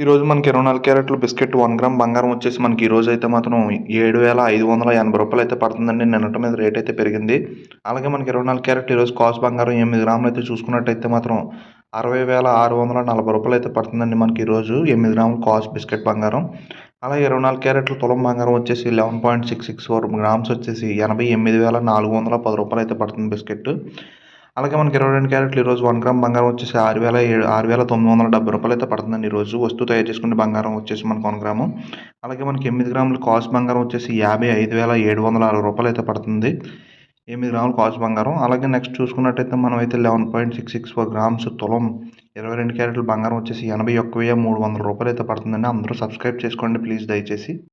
ఈరోజు మనకి ఇరవై నాలుగు క్యారెట్లు బిస్కెట్ వన్ గ్రామ్ బంగారం వచ్చేసి మనకి ఈ రోజు అయితే మాత్రం ఏడు వేల ఐదు వందల ఎనభై రూపాయలు అయితే పడుతుందండి. నిన్నటి మీద రేట్ అయితే పెరిగింది. అలాగే మనకి ఇరవై నాలుగు క్యారెట్లు ఈరోజు కాస్ట్ బంగారం ఎనిమిది గ్రాములు అయితే చూసుకున్నట్టయితే మాత్రం అరవై వేల ఆరు వందల నలభై రూపాయలు అయితే పడుతుందండి మనకి ఈరోజు ఎనిమిది గ్రాములు కాస్ట్ బిస్కెట్ బంగారం. అలాగే ఇరవై నాలుగు క్యారెట్లు తులం బంగారం వచ్చేసి eleven point six six four grams వచ్చేసి ఎనభై ఎనిమిది వేల నాలుగు వందల పది రూపాయలు అయితే పడుతుంది బిస్కెట్. అలాగే మనకి ఇరవై రెండు క్యారెట్లు ఈరోజు వన్ గ్రామ్ బంగారం వచ్చేసి ఆరు వేల ఏడు ఆరు వేల తొమ్మిది వందల డెబ్బై రూపాయలు అయితే పడుతుందండి ఈరోజు. వస్తువు తయారు చేసుకునే బంగారం వచ్చేసి మనకు వన్ గ్రాము. అలాగే మనకి ఎనిమిది గ్రాములు కాస్ట్ బంగారం వచ్చేసి యాభై ఐదు వేల ఏడు వందల అరవై రూపాయలు అయితే పడుతుంది. ఎనిమిది గ్రాములు కాస్ట్ బంగారం. అలాగే నెక్స్ట్ చూసుకున్నట్టయితే మనం అయితే eleven point six six four grams తులం ఇరవై రెండు క్యారెట్లు బంగారం వచ్చేసి ఎనభై ఒక్క వెయ్యి మూడు వందల రూపాయలు అయితే పడుతుందండి. అందరూ సబ్స్క్రైబ్ చేసుకోండి ప్లీజ్ దయచేసి.